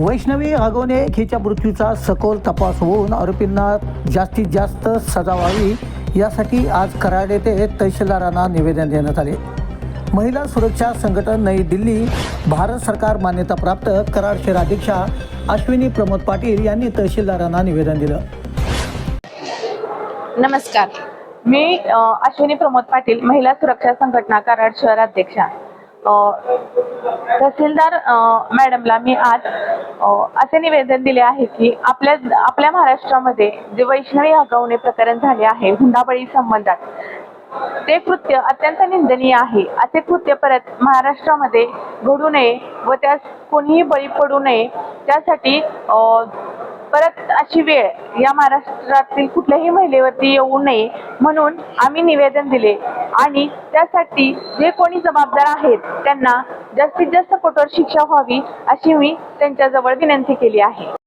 वैष्णवी आगवणे खेच्या मृत्यूचा सखोल तपास होऊन आरोपींना जास्तीत जास्त सजा व्हावी यासाठी आज कराड येथे तहसीलदारांना निवेदन देण्यात आले. महिला सुरक्षा संघटन नई दिल्ली भारत सरकार मान्यताप्राप्त कराड शहराध्यक्षा अश्विनी प्रमोद पाटील यांनी तहसीलदारांना निवेदन दिलं. नमस्कार. मी अश्विनी प्रमोद पाटील महिला सुरक्षा संघटना कराड शहर अध्यक्षा. तहसीलदार मॅडमला मी आज असे निवेदन दिले आहे की आपल्या आपल्या महाराष्ट्रामध्ये जे वैष्णवी हगवणे प्रकरण झाले आहे हुंडाबळी संबंधात ते कृत्य अत्यंत निंदनीय आहे. असे कृत्य परत महाराष्ट्रामध्ये घडू नये व त्यास कोणीही बळी पडू नये त्यासाठी परत अशी वेळ या महाराष्ट्रातील कुठल्याही महिलेवरती येऊ नये म्हणून आम्ही निवेदन दिले. आणि त्यासाठी जे कोणी जबाबदार आहेत त्यांना जास्तीत जास्त कठोर शिक्षा व्हावी अशी मी त्यांच्याजवळ विनंती केली आहे.